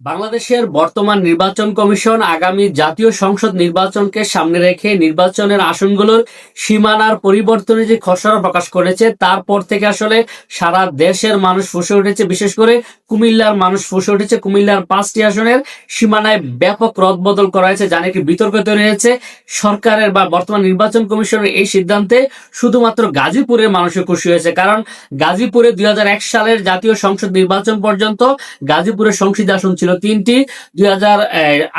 বাংলাদেশের বর্তমান নির্বাচন কমিশন আগামী জাতীয় সংসদ নির্বাচনকে সামনে রেখে নির্বাচনের আসনগুলোর সীমানার পরিবর্তনে যে খসড়া প্রকাশ করেছে, তারপর থেকে আসলে সারা দেশের মানুষ ফুসে উঠেছে। বিশেষ করে কুমিল্লার মানুষ ফুসে উঠেছে। কুমিল্লার পাঁচটি আসনের সীমানায় ব্যাপক রদবদল করা হয়েছে, যা নাকি বিতর্ক তৈরি হয়েছে। সরকারের বা বর্তমান নির্বাচন কমিশনের এই সিদ্ধান্তে শুধুমাত্র গাজীপুরের মানুষের খুশি হয়েছে। কারণ গাজীপুরে দুই হাজার এক সালের জাতীয় সংসদ নির্বাচন পর্যন্ত গাজীপুরের সংসদ আসন ছিল তিনটি। দুই হাজার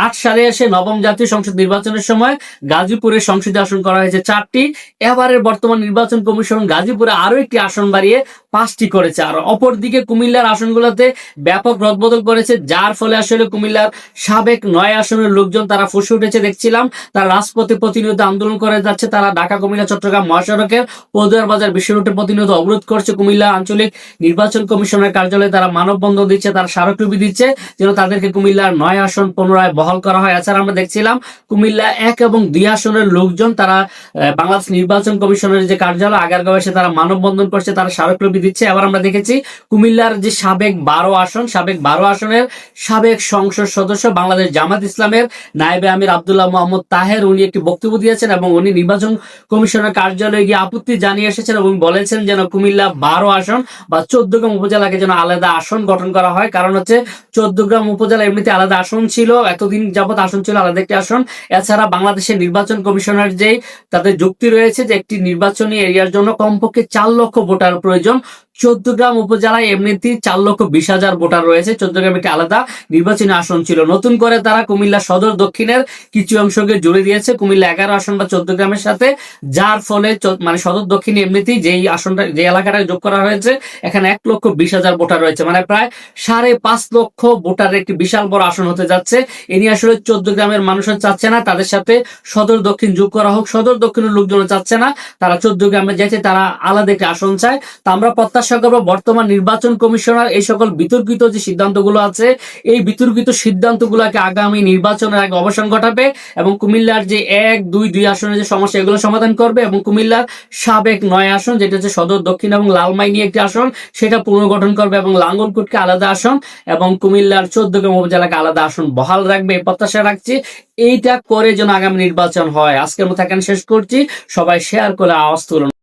আট সালে এসে নবম জাতীয় সংসদ নির্বাচনের সময় গাজীপুরের সংসদ আসন করা হয়েছে চারটি। এবারের বর্তমান নির্বাচন কমিশন গাজীপুরে আরও একটি আসন বাড়িয়ে পাঁচটি করেছে। আর অপরদিকে কুমিল্লার আসনগুলোতে ব্যাপক রদবদল করেছে, যার ফলে আসলে কুমিল্লার সাবেক নয় আসনের লোকজন তারা ফুসে উঠেছে, দেখছিলাম। তারা রাজপথে প্রতিনিয়ত আন্দোলন করে যাচ্ছে, তারা ঢাকা, কুমিল্লা, চট্টগ্রাম, মহাসড়কের পদুয়ার বাজার, বিশ্ব রুটে প্রতিনিয়ত অবরোধ করছে কুমিল্লা আঞ্চলিক নির্বাচন কমিশনের কার্যালয়ে। তারা মানববন্ধন দিচ্ছে, তারা স্মারকলিপি দিচ্ছে, যেন তাদেরকে কুমিল্লার নয় আসন পুনরায় বহাল করা হয়। এছাড়া আমরা দেখছিলাম কুমিল্লা এক এবং দুই আসনের লোকজন তারা বাংলাদেশ নির্বাচন কমিশনের যে কার্যালয় আগারগাঁও এসে তারা মানববন্ধন করছে, তারা স্মারকলিপি দিচ্ছে। এবার আমরা দেখেছি কুমিল্লার যে সাবেক বারো আসন, সাবেক বারো আসনের সাবেক সংসদ সদস্য বাংলাদেশ জামাত ইসলামের নায়েবে আমির আব্দুল্লাহ মোহাম্মদ তাহের, উনি একটি বক্তব্য দিয়েছেন এবং উনি নির্বাচন কমিশনের কার্যালয়ে গিয়ে আপত্তি জানিয়ে এসেছেন এবং বলেছেন যেন কুমিল্লা বারো আসন বা চোদ্দগ্রাম উপজেলাকে যেন আলাদা আসন গঠন করা হয়। কারণ হচ্ছে চোদ্দগ্রাম উপজেলা এমনিতে আলাদা আসন ছিল, এতদিন যাবৎ আসন ছিল আলাদা একটি আসন। এছাড়া বাংলাদেশের নির্বাচন কমিশনার যে তাদের যুক্তি রয়েছে যে একটি নির্বাচনী এরিয়ার জন্য কমপক্ষে চার লক্ষ ভোটার প্রয়োজন। চোদ্দগ্রাম উপজেলায় এমনিতেই চার লক্ষ বিশ হাজার ভোটার রয়েছে। চোদ্দগ্রাম একটি আলাদা নির্বাচনী আসন ছিল। নতুন করে তারা কুমিল্লা সদর দক্ষিণের কিছু অংশকে জুড়ে দিয়েছে। কুমিল্লা এগারো আসন বা চোদ্দগ্রামের সাথে, যার ফলে মানে সদর দক্ষিণে এমনিতেই যেই আসনটা, যে এলাকাটা যোগ করা হয়েছে, এখানে এক লক্ষ বিশ হাজার ভোটার রয়েছে। মানে প্রায় সাড়ে পাঁচ লক্ষ ভোটারের একটি বিশাল বড় আসন হতে যাচ্ছে। এ নিয়ে আসলে চোদ্দ গ্রামের মানুষের চাচ্ছে না। তাদের সাথে সদর দক্ষিণ যোগ করা হোক, সদর দক্ষিণের লোকজন চাচ্ছে না। তারা চোদ্দ গ্রামে যাইতে, তারা আলাদা একটি আসন চায়। তা আমরা প্রত্যাশা করব বর্তমান নির্বাচন কমিশনার এই সকল বিতর্কিত যে সিদ্ধান্তগুলো আছে, এই বিতর্কিত সিদ্ধান্তগুলোকে আগামী নির্বাচনের আগে অবসান ঘটাবে এবং কুমিল্লার যে এক, দুই দুই আসনের যে সমস্যা, এগুলো সমাধান করবে এবং কুমিল্লার সাবেক নয় আসন, যেটা হচ্ছে সদর, দক্ষিণ এবং লালমাই নিয়ে একটি আসন, সেটা পুনর্গঠন করবে এবং লাঙ্গলকোটকে আলাদা আসন এবং কুমিল্লার চোদ্দগ্রাম উপজেলাকে আলাদা আসন বহাল রাখবে, এই প্রত্যাশা রাখছি। এইটা করে যেন আগামী নির্বাচন হয়। আজকের মতো এখানে শেষ করছি। সবাই শেয়ার করে আওয়াজ তুলুন।